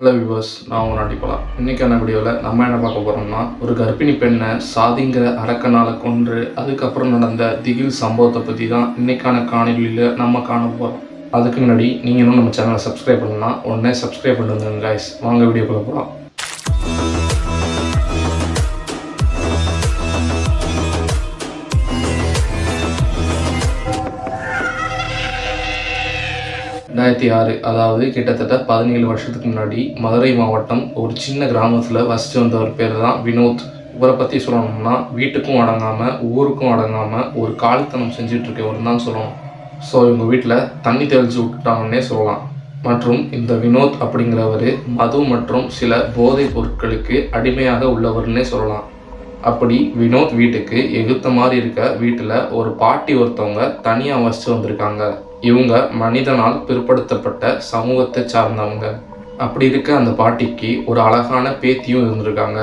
Hello viewers நான் உங்கள் நாட்டிப்பலாம் இன்றைக்கான வீடியோவில் நம்ம என்ன பார்க்க போகிறோம்னா ஒரு கர்ப்பிணி பெண்ணை சாதிங்கிற அரக்கனால் கொன்று அதுக்கப்புறம் நடந்த திகில் சம்பவத்தை பற்றி தான் இன்றைக்கான காணொலியில் நம்ம காண போகிறோம் அதுக்கு முன்னாடி நீங்கள் இன்னும் நம்ம சேனலை சப்ஸ்கிரைப் பண்ணலாம் உடனே சப்ஸ்கிரைப் பண்ணுங்க கைஸ் வாங்க வீடியோக்குள்ளே போகலாம் ரெண்டாயிரத்தி ஆறு அதாவது கிட்டத்தட்ட பதினேழு வருஷத்துக்கு முன்னாடி மதுரை மாவட்டம் ஒரு சின்ன கிராமத்தில் வசித்து வந்தவர் பேர் தான் வினோத். இவரை பற்றி சொல்லணும்னா வீட்டுக்கும் அடங்காமல் ஊருக்கும் அடங்காமல் ஒரு காலித்தனம் செஞ்சுட்டு தான் சொல்லணும். ஸோ இவங்க வீட்டில் தண்ணி தெளிச்சு விட்டாங்கன்னே சொல்லலாம். மற்றும் இந்த வினோத் அப்படிங்கிறவர் மது மற்றும் சில போதைப் பொருட்களுக்கு அடிமையாக உள்ளவர்னே சொல்லலாம். அப்படி வினோத் வீட்டுக்கு எகுத்த மாதிரி இருக்க வீட்டில் ஒரு பாட்டி ஒருத்தவங்க தனியாக வசித்து வந்திருக்காங்க. இவங்க மனிதனால் பிற்படுத்தப்பட்ட சமூகத்தை சார்ந்தவங்க. அப்படி இருக்க அந்த பாட்டிக்கு ஒரு அழகான பேத்தியும் இருந்திருக்காங்க.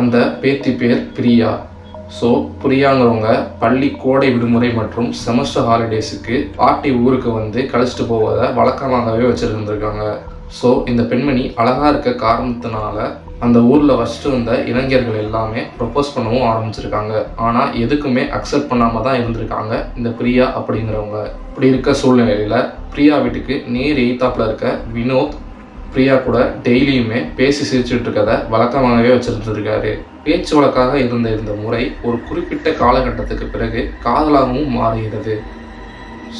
அந்த பேத்தி பேர் பிரியா. ஸோ பிரியாங்கிறவங்க பள்ளி கோடை விடுமுறை மற்றும் செமஸ்டர் ஹாலிடேஸுக்கு பாட்டி ஊருக்கு வந்து கழிச்சிட்டு போவதை வழக்கமாகவே வச்சுருந்துருக்காங்க. ஸோ இந்த பெண்மணி அழகாக இருக்க காரணத்தினால அந்த ஊரில் வசிட்டு வந்த இளைஞர்கள் எல்லாமே ப்ரொப்போஸ் பண்ணவும் ஆரம்பிச்சிருக்காங்க. ஆனால் எதுக்குமே அக்செப்ட் பண்ணாமல் தான் இருந்திருக்காங்க இந்த பிரியா அப்படிங்கிறவங்க. இப்படி இருக்க சூழ்நிலையில் பிரியா வீட்டுக்கு நேர் எய்த்தாப்பில் இருக்க வினோத் பிரியா கூட டெய்லியுமே பேசி சிரிச்சுட்டு இருக்கதை வழக்கமாகவே வச்சுருந்துருக்காரு. பேச்சு வழக்காக இருந்த இந்த முறை ஒரு குறிப்பிட்ட காலகட்டத்துக்கு பிறகு காதலாகவும் மாறுகிறது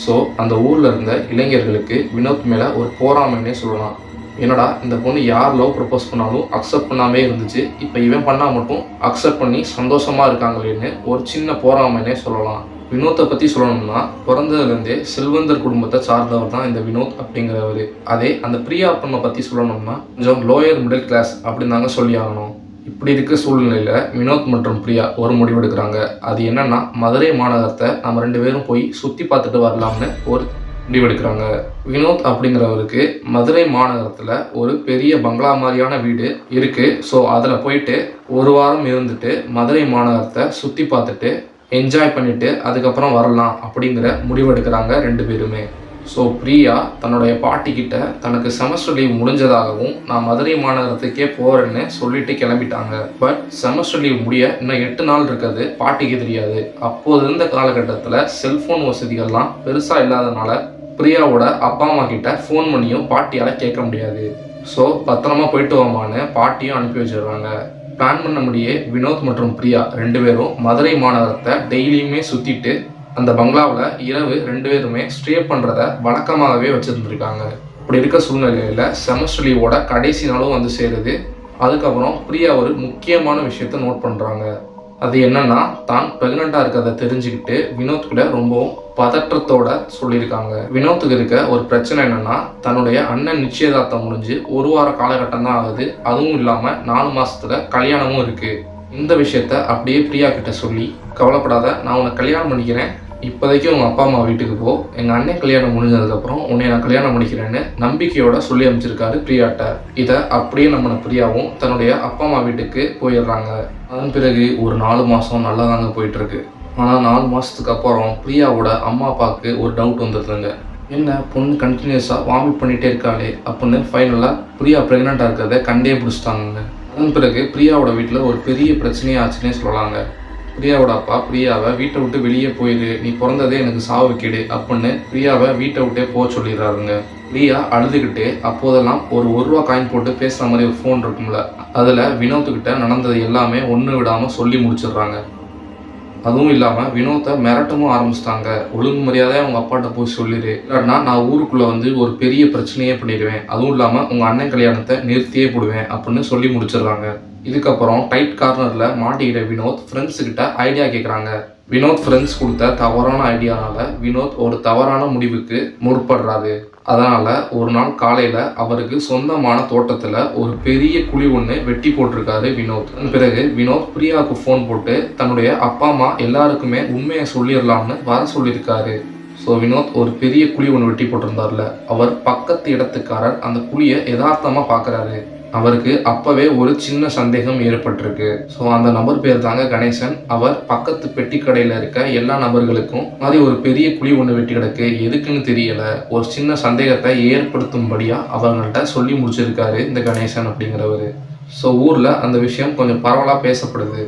ஸோ அந்த ஊரில் இருந்த இளைஞர்களுக்கு வினோத் மேலே ஒரு போராமைன்னே சொல்லலாம். என்னடா இந்த பொண்ணு யார் லவ் ப்ரப்போஸ் பண்ணாலும் அக்செப்ட் பண்ணாமே இருந்துச்சு. இப்போ இவன் பண்ணால் மட்டும் அக்செப்ட் பண்ணி சந்தோஷமாக இருக்காங்களேன்னு ஒரு சின்ன போராமைனே சொல்லலாம். வினோத்தை பற்றி சொல்லணும்னா பிறந்ததுலேருந்தே செல்வந்தர் குடும்பத்தை சார்ந்தவர் தான் இந்த வினோத் அப்படிங்கிறவர். அதே அந்த பிரியா பொண்ணை பற்றி சொல்லணும்னா கொஞ்சம் லோயர் மிடில் கிளாஸ் அப்படின்னு தாங்க சொல்லி ஆகணும். இப்படி இருக்க சூழ்நிலையில் வினோத் மற்றும் பிரியா ஒரு முடிவெடுக்கிறாங்க அது என்னன்னா மதுரை மாநகரத்தை நம்ம ரெண்டு பேரும் போய் சுற்றி பார்த்துட்டு வரலாம்னு ஒரு முடிவெடுக்கிறாங்க. வினோத் அப்படிங்கிறவருக்கு மதுரை மாநகரத்தில் ஒரு பெரிய பங்களா மாதிரியான வீடு இருக்குது ஸோ அதில் போயிட்டு ஒரு வாரம் இருந்துட்டு மதுரை மாநகரத்தை சுற்றி பார்த்துட்டு என்ஜாய் பண்ணிவிட்டு அதுக்கப்புறம் வரலாம் அப்படிங்கிற முடிவெடுக்கிறாங்க ரெண்டு பேருமே. ஸோ பிரியா தன்னுடைய பாட்டிக்கிட்ட தனக்கு செமஸ்டர் லீவ் முடிஞ்சதாகவும் நான் மதுரை மாநகரத்துக்கே போகிறேன்னு சொல்லிட்டு கிளம்பிட்டாங்க. பட் செமஸ்டர் லீவ் முடிய இன்னும் எட்டு நாள் இருக்கிறது பாட்டிக்கு தெரியாது. அப்போது இருந்த காலகட்டத்தில் செல்ஃபோன் வசதிகள்லாம் பெருசாக இல்லாதனால பிரியாவோட அப்பா அம்மா கிட்ட ஃபோன் பண்ணியும் பாட்டியால் கேட்க முடியாது. ஸோ பத்திரமா போயிட்டு வாமான்னு பாட்டியும் அனுப்பி வச்சிடுறாங்க. பிளான் பண்ண முடியே வினோத் மற்றும் பிரியா ரெண்டு பேரும் மதுரை மாநகரத்தை டெய்லியுமே சுற்றிட்டு அந்த பங்களாவில் இரவு ரெண்டு பேருமே ஸ்டே பண்ணுறத வழக்கமாகவே வச்சுருந்துருக்காங்க. இப்படி இருக்க சூழ்நிலையில் செமஸ்டர் லீவோட கடைசி நாளும் வந்து சேருது. அதுக்கப்புறம் பிரியா ஒரு முக்கியமான விஷயத்த நோட் பண்ணுறாங்க அது என்னன்னா தான் ப்ரெக்னெண்ட்டாக இருக்கிறத தெரிஞ்சுக்கிட்டு வினோத் கிட்ட ரொம்பவும் பதற்றத்தோட சொல்லியிருக்காங்க. வினோத்துக்கு இருக்க ஒரு பிரச்சனை என்னன்னா தன்னுடைய அண்ணன் நிச்சயதார்த்தம் முடிஞ்சு ஒரு வார காலகட்டம் தான் ஆகுது. அதுவும் இல்லாமல் நாலு மாசத்துல கல்யாணமும் இருக்கு. இந்த விஷயத்த அப்படியே பிரியா கிட்ட சொல்லி கவலைப்படாத நான் உன்னை கல்யாணம் பண்ணிக்கிறேன். இப்போதைக்கு உங்கள் அப்பா அம்மா வீட்டுக்கு போ. எங்கள் அண்ணன் கல்யாணம் முடிஞ்சதுக்கப்புறம் உன்னை நான் கல்யாணம் முடிக்கிறேன்னு நம்பிக்கையோட சொல்லி அமைச்சிருக்காரு பிரியாட்ட. இதை அப்படியே நம்ம பிரியாவும் தன்னுடைய அப்பா அம்மா வீட்டுக்கு போயிடுறாங்க. அதன் பிறகு ஒரு நாலு மாதம் நல்லா தாங்க போயிட்டுருக்கு. ஆனால் நாலு மாதத்துக்கு அப்புறம் பிரியாவோட அம்மா அப்பாவுக்கு ஒரு டவுட் வந்துடுதுங்க என்ன பொண்ணு கண்டினியூஸாக வாமிட் பண்ணிகிட்டே இருக்காளே அப்படின்னு ஃபைனலாக பிரியா ப்ரெக்னெண்ட்டாக இருக்கிறத கண்டே பிடிச்சிட்டாங்க அதன் பிறகு பிரியாவோட வீட்டில் ஒரு பெரிய பிரச்சனையாச்சுன்னே சொல்லலாங்க. பிரியாவோட அப்பா பிரியாவை வீட்டை விட்டு வெளியே போயிடு நீ பிறந்ததே எனக்கு சாவு கேடு அப்படின்னு பிரியாவை வீட்டை விட்டே போக சொல்லிடுறாருங்க. பிரியா அழுதுகிட்டே அப்போதெல்லாம் ஒரு ஒரு ரூபா காயின் போட்டு பேசுகிற மாதிரி ஒரு ஃபோன் இருக்கும்ல அதில் வினோத்துக்கிட்ட நடந்தது எல்லாமே ஒன்று விடாமல் சொல்லி முடிச்சிடுறாங்க. அதுவும் இல்லாமல் வினோத்தை மிரட்டவும் ஆரம்பிச்சிட்டாங்க. ஒழுங்கு மரியாதையாக உங்கள் அப்பாட்ட போய் சொல்லிடு இல்லைன்னா நான் ஊருக்குள்ளே வந்து ஒரு பெரிய பிரச்சனையே பண்ணிடுவேன். அதுவும் இல்லாமல் உங்கள் அண்ணன் கல்யாணத்தை நிறுத்தியே போடுவேன் அப்படின்னு சொல்லி முடிச்சிடுறாங்க. இதுக்கப்புறம் டைட் கார்னரில் மாட்டிக்கிட்ட வினோத் ஃப்ரெண்ட்ஸுக்கிட்ட ஐடியா கேட்குறாங்க வினோத் ஃப்ரெண்ட்ஸ் கொடுத்த தவறான ஐடியானால வினோத் ஒரு தவறான முடிவுக்கு முற்படுறாரு. அதனால் ஒரு நாள் காலையில் அவருக்கு சொந்தமான தோட்டத்தில் ஒரு பெரிய குழி ஒன்று வெட்டி போட்டிருக்காரு வினோத். பிறகு வினோத் பிரியாவுக்கு ஃபோன் போட்டு தன்னுடைய அப்பா அம்மா எல்லாருக்குமே உண்மையை சொல்லிடலாம்னு வர சொல்லியிருக்காரு. ஸோ வினோத் ஒரு பெரிய குழி ஒன்று வெட்டி போட்டிருந்தார்ல. அவர் பக்கத்து இடத்துக்காரர் அந்த குழியை யதார்த்தமாக பார்க்குறாரு அவருக்கு அப்பவே ஒரு சின்ன சந்தேகம் ஏற்பட்டிருக்கு. ஸோ அந்த நபர் பேர் தாங்க கணேசன். அவர் பக்கத்து பெட்டி கடையில் இருக்க எல்லா நபர்களுக்கும் மாதிரி ஒரு பெரிய குழி ஒன்று வெட்டி கிடக்கு. எதுக்குன்னு தெரியல. ஒரு சின்ன சந்தேகத்தை ஏற்படுத்தும்படியா அவங்கள்ட்ட சொல்லி முடிச்சிருக்காரு இந்த கணேசன் அப்படிங்கிறவர். ஸோ ஊரில் அந்த விஷயம் கொஞ்சம் பரவலாக பேசப்படுது.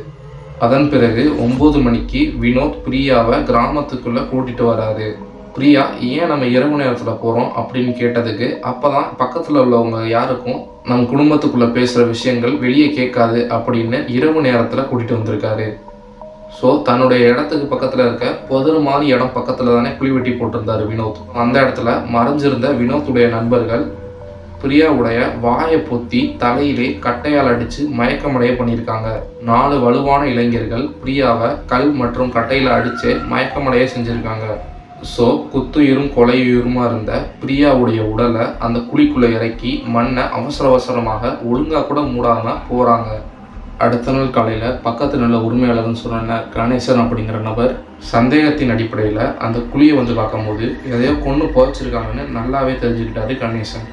அதன் பிறகு ஒம்பது மணிக்கு வினோத் பிரியாவை கிராமத்துக்குள்ளே கூட்டிகிட்டு வராரு. பிரியா ஏன் நம்ம இரவு நேரத்தில் போகிறோம் அப்படின்னு கேட்டதுக்கு அப்போ தான் பக்கத்தில் உள்ளவங்க யாருக்கும் நம் குடும்பத்துக்குள்ளே பேசுகிற விஷயங்கள் வெளியே கேட்காது அப்படின்னு இரவு நேரத்தில் கூட்டிகிட்டு வந்திருக்காரு. ஸோ தன்னுடைய இடத்துக்கு பக்கத்தில் இருக்க புதர் மாதிரி இடம் பக்கத்தில் தானே குழி வெட்டி போட்டிருந்தாரு வினோத். அந்த இடத்துல மறைஞ்சிருந்த வினோத்துடைய நண்பர்கள் பிரியாவுடைய வாயை பொத்தி தலையிலே கட்டையால் அடித்து மயக்கமடைய பண்ணியிருக்காங்க. நாலு வலுவான இளைஞர்கள் பிரியாவை கல் மற்றும் கட்டையில் அடித்து மயக்கமடைய செஞ்சுருக்காங்க. ஸோ குத்துயிரும் கொலையுயிருமா இருந்த பிரியாவுடைய உடலை அந்த குழிக்குள்ளே இறக்கி மண்ணை அவசர அவசரமாக ஒழுங்காக கூட மூடாமல் போகிறாங்க அடுத்த நாள் காலையில் பக்கத்து நல்ல உரிமையாளர்னு சொன்ன கணேசன் அப்படிங்கிற நபர் சந்தேகத்தின் அடிப்படையில் அந்த குழியை வந்து பார்க்கும்போது எதையோ கொண்டு புதைச்சிருக்காங்கன்னு நல்லாவே தெரிஞ்சுக்கிட்டாரு கணேசன்.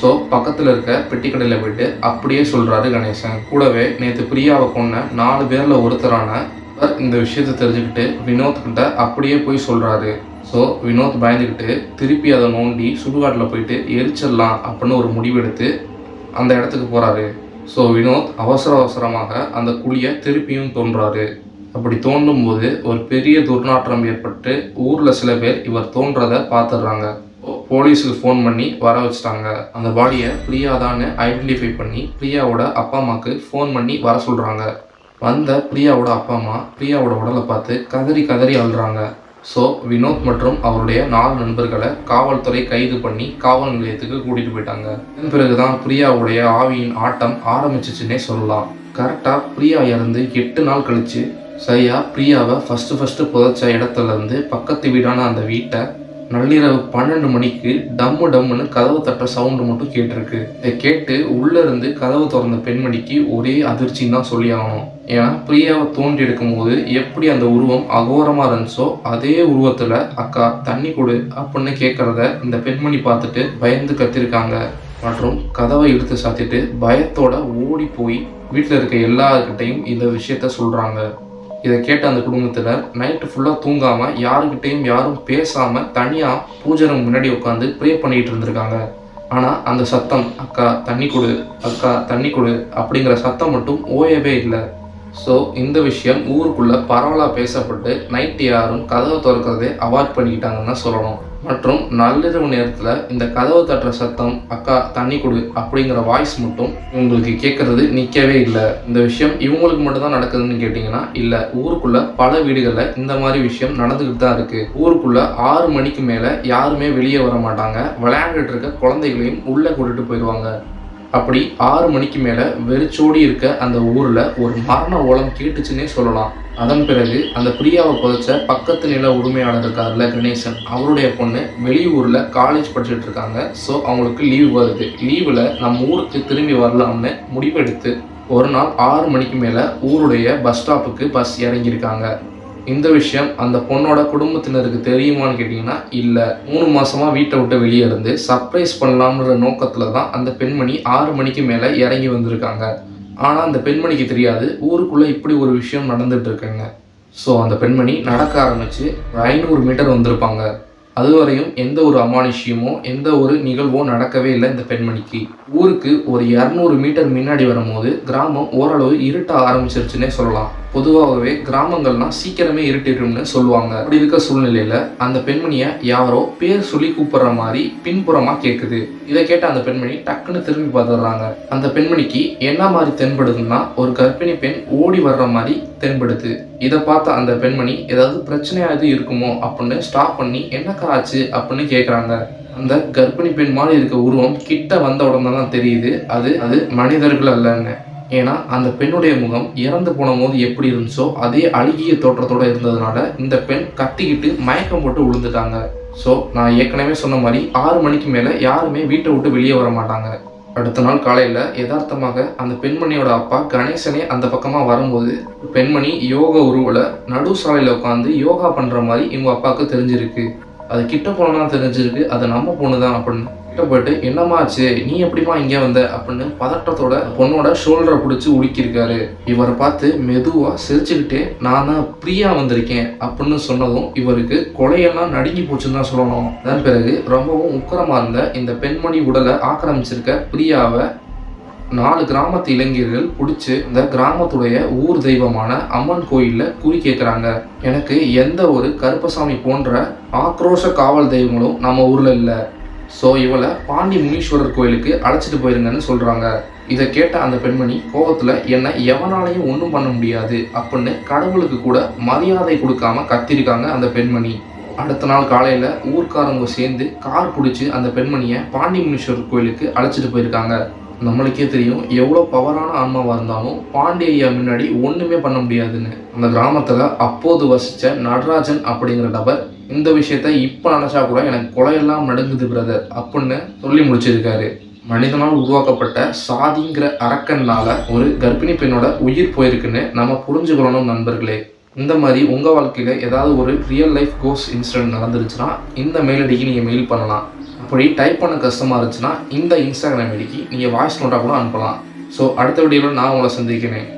ஸோ பக்கத்தில் இருக்க பெட்டிக்கடையில் போயிட்டு அப்படியே சொல்கிறாரு கணேசன். கூடவே நேற்று பிரியாவை கொன்ன நாலு பேரில் ஒருத்தரான இந்த விஷயத்தை தெரிஞ்சுக்கிட்டு வினோத் கிட்ட அப்படியே போய் சொல்கிறாரு ஸோ வினோத் பயந்துக்கிட்டு திருப்பி அதை நோண்டி சுடுகாட்டில் போயிட்டு எரிச்சிடலாம் அப்படின்னு ஒரு முடிவெடுத்து அந்த இடத்துக்கு போகிறாரு ஸோ வினோத் அவசர அவசரமாக அந்த குழியை திருப்பியும் தோன்றாரு. அப்படி தோண்டும் போது ஒரு பெரிய துர்நாற்றம் ஏற்பட்டு ஊரில் சில பேர் இவர் தோன்றதை பார்த்துடுறாங்க. போலீஸுக்கு ஃபோன் பண்ணி வர வச்சுட்டாங்க. அந்த பாடியை பிரியாதான்னு ஐடென்டிஃபை பண்ணி பிரியாவோட அப்பா அம்மாவுக்கு ஃபோன் பண்ணி வர சொல்கிறாங்க வந்த பிரியாவோட அப்பா அம்மா பிரியாவோட உடலை பார்த்து கதறி கதறி அழுறாங்க. ஸோ வினோத் மற்றும் அவருடைய நாலு நண்பர்களை காவல்துறை கைது பண்ணி காவல் நிலையத்துக்கு கூட்டிகிட்டு போயிட்டாங்க. இதன் பிறகுதான் பிரியாவுடைய ஆவியின் ஆட்டம் ஆரம்பிச்சிச்சுன்னே சொல்லலாம். கரெக்டாக பிரியா இறந்து எட்டு நாள் கழிச்சு சரியா பிரியாவை ஃபஸ்ட்டு ஃபஸ்ட்டு புதைச்ச இடத்துல இருந்து பக்கத்து வீடான அந்த வீட்டை நள்ளிரவு பன்னெண்டு மணிக்கு டம்மு டம்முன்னு கதவு தட்டுற சவுண்டு மட்டும் கேட்டிருக்கு. இதை கேட்டு உள்ளேருந்து கதவு திறந்த பெண்மணிக்கு ஒரே அதிர்ச்சின்னு தான் சொல்லி ஆகணும். ஏன்னா பிரியாவை தோண்டி எடுக்கும்போது எப்படி அந்த உருவம் அகோரமாக இருந்துச்சோ அதே உருவத்தில் அக்கா தண்ணி கொடு அப்படின்னு கேட்குறத இந்த பெண்மணி பார்த்துட்டு பயந்து கத்திருக்காங்க. மற்றும் கதவை இழுத்து சாத்திட்டு பயத்தோட ஓடி போய் வீட்டில் இருக்க எல்லாருக்கிட்டையும் இந்த விஷயத்த சொல்கிறாங்க இதை கேட்ட அந்த குடும்பத்தினர் நைட்டு ஃபுல்லாக தூங்காமல் யாருக்கிட்டேயும் யாரும் பேசாமல் தனியாக பூஜை முன்னாடி உட்காந்து ப்ரே பண்ணிகிட்டு இருந்திருக்காங்க. ஆனால் அந்த சத்தம் அக்கா தண்ணி கொடு அக்கா தண்ணி கொடு அப்படிங்கிற சத்தம் மட்டும் ஓயவே இல்லை. ஸோ இந்த விஷயம் ஊருக்குள்ளே பரவலாக பேசப்பட்டு நைட்டு யாரும் கதவை திறக்கிறதே அவாய்ட் பண்ணிக்கிட்டாங்கன்னு தான் சொல்லணும். மற்றும் நள்ளிரவு நேரத்தில் இந்த கதவு தட்டுற சத்தம் அக்கா தண்ணி கொடு அப்படிங்கிற வாய்ஸ் மட்டும் உங்களுக்கு கேட்குறது நிற்கவே இல்லை. இந்த விஷயம் இவங்களுக்கு மட்டும்தான் நடக்குதுன்னு கேட்டிங்கன்னா இல்லை ஊருக்குள்ளே பல வீடுகளில் இந்த மாதிரி விஷயம் நடந்துக்கிட்டு தான் இருக்குது ஊருக்குள்ளே ஆறு மணிக்கு மேலே யாருமே வெளியே வர மாட்டாங்க. விளையாண்டுட்டு இருக்க குழந்தைகளையும் உள்ளே கூட்டிகிட்டு போயிடுவாங்க அப்படி ஆறு மணிக்கு மேலே வெறிச்சோடி இருக்க அந்த ஊரில் ஒரு மரண ஓலம் கேட்டுச்சுன்னே சொல்லலாம். அதன் பிறகு அந்த பிரியாவை புதைச்ச பக்கத்து நில உரிமையாளர் இருக்கார்ல கணேசன் அவருடைய பொண்ணு வெளியூரில் காலேஜ் படிச்சுட்டு இருக்காங்க. ஸோ அவங்களுக்கு லீவு வருது. லீவில் நம்ம ஊருக்கு திரும்பி வரலாம்னு முடிவெடுத்து ஒரு நாள் ஆறு மணிக்கு மேலே ஊருடைய பஸ் ஸ்டாப்புக்கு பஸ் இறங்கியிருக்காங்க. இந்த விஷயம் அந்த பொண்ணோட குடும்பத்தினருக்கு தெரியுமான்னு கேட்டிங்கன்னா இல்லை. மூணு மாதமாக வீட்டை விட்டு வெளியே இருந்து சர்ப்ரைஸ் பண்ணலாம்ன்ற நோக்கத்தில் தான் அந்த பெண்மணி ஆறு மணிக்கு மேலே இறங்கி வந்திருக்காங்க. ஆனால் அந்த பெண்மணிக்கு தெரியாது. ஊருக்குள்ளே இப்படி ஒரு விஷயம் நடந்துட்டு இருக்குங்க. ஸோ அந்த பெண்மணி நடக்க ஆரம்பித்து ஒரு ஐநூறு மீட்டர் வந்திருப்பாங்க. அதுவரையும் எந்த ஒரு அமானுஷ்யமோ எந்த ஒரு நிகழ்வோ நடக்கவே இல்லை இந்த பெண்மணிக்கு. ஊருக்கு ஒரு இரநூறு மீட்டர் முன்னாடி வரும்போது கிராமம் ஓரளவு இருட்ட ஆரம்பிச்சிருச்சுன்னே சொல்லலாம். பொதுவாகவே கிராமங்கள்னா சீக்கிரமே இருட்டிடும்னு சொல்லுவாங்க. அப்படி இருக்க சூழ்நிலையில அந்த பெண்மணியை யாரோ பேர் சொல்லி கூப்பிடுற மாதிரி பின்புறமா கேட்குது இதை கேட்ட அந்த பெண்மணி டக்குன்னு திரும்பி பார்த்துடுறாங்க. அந்த பெண்மணிக்கு என்ன மாதிரி தென்படுதுன்னா ஒரு கர்ப்பிணி பெண் ஓடி வர்ற மாதிரி தென்படுது. இதை பார்த்த அந்த பெண்மணி ஏதாவது பிரச்சனையாவது இருக்குமோ அப்படின்னு ஸ்டாப் பண்ணி என்னக்கா ஆச்சு? அப்படின்னு கேட்குறாங்க அந்த கர்ப்பிணி பெண் மாதிரி இருக்க உருவம் கிட்ட வந்த உடனே தான் தெரியுது. அது அது மனிதர்கள் அல்லன்னு. ஏன்னா அந்த பெண்ணுடைய முகம் இறந்து போன போது எப்படி இருந்துச்சோ அதே அழுகிய தோற்றத்தோடு இருந்ததுனால இந்த பெண் கத்திக்கிட்டு மயக்கம் போட்டு விழுந்துட்டாங்க ஸோ நான் ஏற்கனவே சொன்ன மாதிரி ஆறு மணிக்கு மேலே யாருமே வீட்டை விட்டு வெளியே வர மாட்டாங்க. அடுத்த நாள் காலையில் யதார்த்தமாக அந்த பெண்மணியோட அப்பா கணேசனே அந்த பக்கமாக வரும்போது பெண்மணி யோகா உருவில் நடு சாலையில் உட்காந்து யோகா பண்ணுற மாதிரி இவங்க அப்பாவுக்கு தெரிஞ்சிருக்கு. அது கிட்ட போனா தெரிஞ்சிருக்கு அது நம்ம பொண்ணு தான் அப்படின்னு. கிட்ட போயிட்டு என்னமாச்சு நீ எப்படிமா இங்கே வந்த? அப்படின்னு பதட்டத்தோட பொண்ணோட ஷோல்டரை பிடிச்சி உடுக்கியிருக்காரு இவரை பார்த்து மெதுவாக சிரிச்சுக்கிட்டே நான் தான் பிரியா வந்திருக்கேன் அப்படின்னு சொன்னதும் இவருக்கு கொலையெல்லாம் நடுங்கி போச்சுன்னு தான் சொல்லணும். அதன் பிறகு ரொம்பவும் உக்கரமாக இருந்த இந்த பெண்மணி உடலை ஆக்கிரமிச்சிருக்க பிரியாவை நாலு கிராமத்து இளைஞர்கள் பிடிச்சி இந்த கிராமத்துடைய ஊர் தெய்வமான அம்மன் கோயிலில் குறி கேட்குறாங்க எனக்கு எந்த ஒரு கருப்பசாமி போன்ற ஆக்ரோஷ காவல் தெய்வங்களும் நம்ம ஊரில் இல்லை. ஸோ இவளை பாண்டி முனீஸ்வரர் கோயிலுக்கு அழைச்சிட்டு போயிருங்கன்னு சொல்கிறாங்க இதை கேட்ட அந்த பெண்மணி கோபத்தில் என்னை எவனாலையும் ஒன்றும் பண்ண முடியாது அப்படின்னு கடவுளுக்கு கூட மரியாதை கொடுக்காம கத்திருக்காங்க அந்த பெண்மணி. அடுத்த நாள் காலையில் ஊர்க்காரங்க சேர்ந்து கார் பிடிச்சி அந்த பெண்மணியை பாண்டி முனீஸ்வரர் கோயிலுக்கு அழைச்சிட்டு போயிருக்காங்க. நம்மளுக்கே தெரியும் எவ்வளோ பவரான ஆன்மாவாக இருந்தாலும் பாண்டி முன்னாடி ஒன்றுமே பண்ண முடியாதுன்னு. அந்த கிராமத்தில் அப்போது வசித்த நடராஜன் அப்படிங்கிற நபர் இந்த விஷயத்த இப்போ நினச்சா கூட எனக்கு கொலையெல்லாம் நடுங்குது பிரதர் அப்படின்னு சொல்லி முடிச்சிருக்காரு. மனிதனால் உருவாக்கப்பட்ட சாதிங்கிற அரக்கனால் ஒரு கர்ப்பிணி பெண்ணோட உயிர் போயிருக்குன்னு நம்ம புரிஞ்சுக்கணும் நண்பர்களே. இந்த மாதிரி உங்கள் வாழ்க்கையில் ஏதாவது ஒரு ரியல் லைஃப் கோஸ் இன்சிடென்ட் நடந்துருச்சுன்னா இந்த மெயிலடிக்கு நீங்கள் மெயில் பண்ணலாம். அப்படி டைப் பண்ண கஷ்டமாக இருந்துச்சுன்னா இந்த இன்ஸ்டாகிராம் ஐடிக்கு நீங்கள் வாய்ஸ் நோட்டாக கூட அனுப்பலாம். ஸோ அடுத்த வீடியோவில் நான் உங்களை சந்திக்கிறேன்.